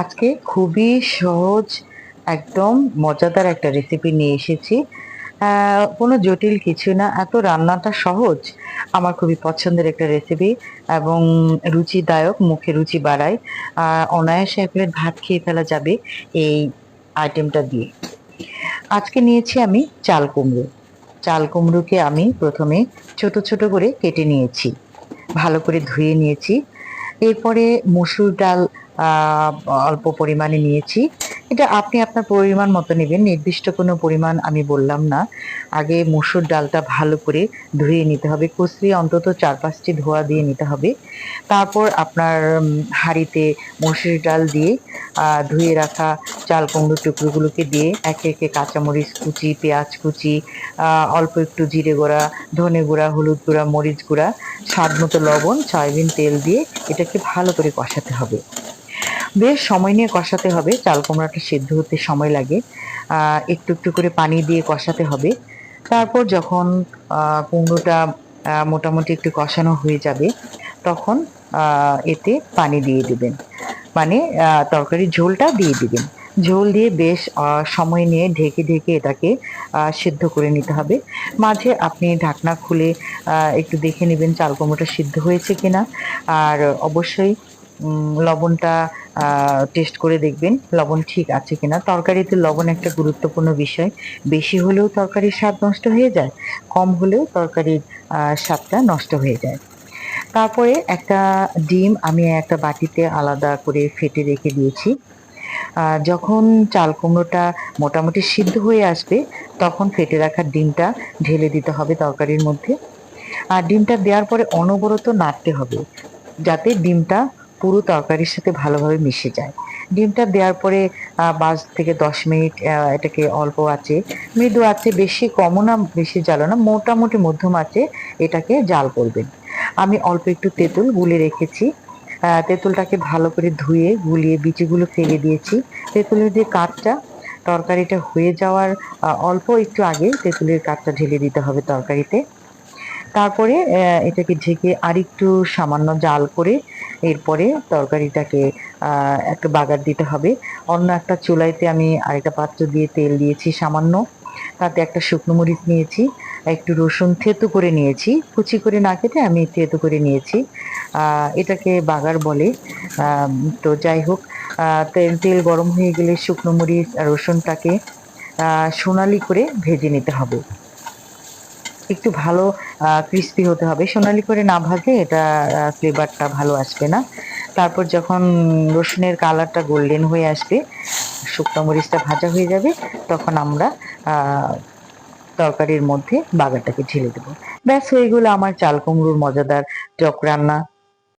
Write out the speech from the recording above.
আজকে খুবই সহজ, একদম মজাদার একটা রেসিপি নিয়ে এসেছি। কোনো জটিল কিছু না, এত রান্নাটা সহজ। আমার খুবই পছন্দের একটা রেসিপি এবং রুচিদায়ক, মুখে রুচি বাড়ায়। অনায়াসে এক প্লেট ভাত খেয়ে ফেলা যাবে এই আইটেমটা দিয়ে। আজকে নিয়েছি আমি চাল কুমড়ো। চাল কুমড়োকে আমি প্রথমে ছোট ছোট করে কেটে নিয়েছি। ভালো করে ধুয়ে নিয়েছি। এরপরে মসুর ডাল অল্প পরিমাণে নিয়েছি। এটা আপনি আপনার পরিমাণ মতো নেবেন। নির্দিষ্ট কোনো পরিমাণ আমি বললাম না। আগে মসুর ডালটা ভালো করে ধুয়ে নিতে হবে। কচলি অন্তত চার পাঁচটি ধোয়া দিয়ে নিতে হবে। তারপর আপনার হাঁড়িতে মসুর ডাল দিয়ে ধুয়ে রাখা চাল কুমড়োর টুকরোগুলোকে দিয়ে একে একে কাঁচামরিচ কুচি, পেঁয়াজ কুচি অল্প একটু জিরে গুঁড়া, ধনে গুঁড়া, হলুদ গুঁড়া, মরিচ গুঁড়া, স্বাদ মতো লবণ, সয়াবিন তেল দিয়ে এটাকে ভালো করে কষাতে হবে। বেশ সময় নিয়ে কষাতে হবে। চাল কুমড়াটা সিদ্ধ হতে সময় লাগে। একটু একটু করে পানি দিয়ে কষাতে হবে। তারপর যখন কুমড়োটা মোটামুটি একটু কষানো হয়ে যাবে, তখন এতে পানি দিয়ে দিবেন। মানে তরকারির ঝোলটা দিয়ে দিবেন। ঝোল দিয়ে বেশ সময় নিয়ে ঢেকে ঢেকে এটাকে সিদ্ধ করে নিতে হবে। মাঝে আপনি ঢাকনা খুলে একটু দেখে নেবেন চাল কুমড়োটা সিদ্ধ হয়েছে কিনা। আর অবশ্যই লবণটা টেস্ট করে দেখবেন, লবণ ঠিক আছে কিনা। তরকারিতে লবণ একটা গুরুত্বপূর্ণ বিষয়। বেশি হলেও তরকারির স্বাদ নষ্ট হয়ে যায়, কম হলেও তরকারির স্বাদটা নষ্ট হয়ে যায়। তারপরে একটা ডিম আমি একটা বাটিতে আলাদা করে ফেটে রেখে দিয়েছি। যখন চাল কুমড়োটা মোটামুটি সিদ্ধ হয়ে আসবে, তখন ফেটে রাখা ডিমটা ঢেলে দিতে হবে তরকারির মধ্যে। আর ডিমটা দেওয়ার পরে অনবরত নাড়তে হবে, যাতে ডিমটা পুরো তরকারির সাথে ভালোভাবে মিশে যায়। ডিমটা দেওয়ার পরে পাঁচ থেকে দশ মিনিট এটাকে অল্প আছে মৃদু আছে বেশি কমও না, বেশি জ্বালো না, মোটামুটি মধ্যম আছে এটাকে জাল করবেন। আমি অল্প একটু তেঁতুল গুলে রেখেছি। তেঁতুলটাকে ভালো করে ধুয়ে, গুলিয়ে বিচিগুলো ফেলে দিয়েছি। তেঁতুলের যে কাঠটা, তরকারিটা হয়ে যাওয়ার অল্প একটু আগে তেঁতুলের কাঠটা ঢেলে দিতে হবে তরকারিতে। তারপরে এটাকে ঢেকে আরেকটু সামান্য জাল করে এরপরে তরকারিটাকে একটু বাগার দিতে হবে। অন্য একটা চুলাইতে আমি আরেকটা পাত্র দিয়ে তেল দিয়েছি সামান্য। তাতে একটা শুকনো মরিচ নিয়েছি, একটু রসুন থেতু করে নিয়েছি। কুচি করে না কেটে আমি থেতু করে নিয়েছি। এটাকে বাগার বলে। তো যাই হোক তেল তেল গরম হয়ে গেলে শুকনো মরিচ রসুনটাকে সোনালি করে ভেজে নিতে হবে। একটু ভালো ক্রিস্পি হতে হবে। সোনালি করে না ভাজলে এটা ফ্লেভারটা ভালো আসবে না। তারপর যখন রসুনের কালারটা গোল্ডেন হয়ে আসবে, শুকনো মরিচটা ভাজা হয়ে যাবে, তখন আমরা তরকারির মধ্যে বাগারটাকে ঢেলে দেবো। ব্যাস, হয়ে গেলো আমার চাল কুমড়োর মজাদার চক রান্না।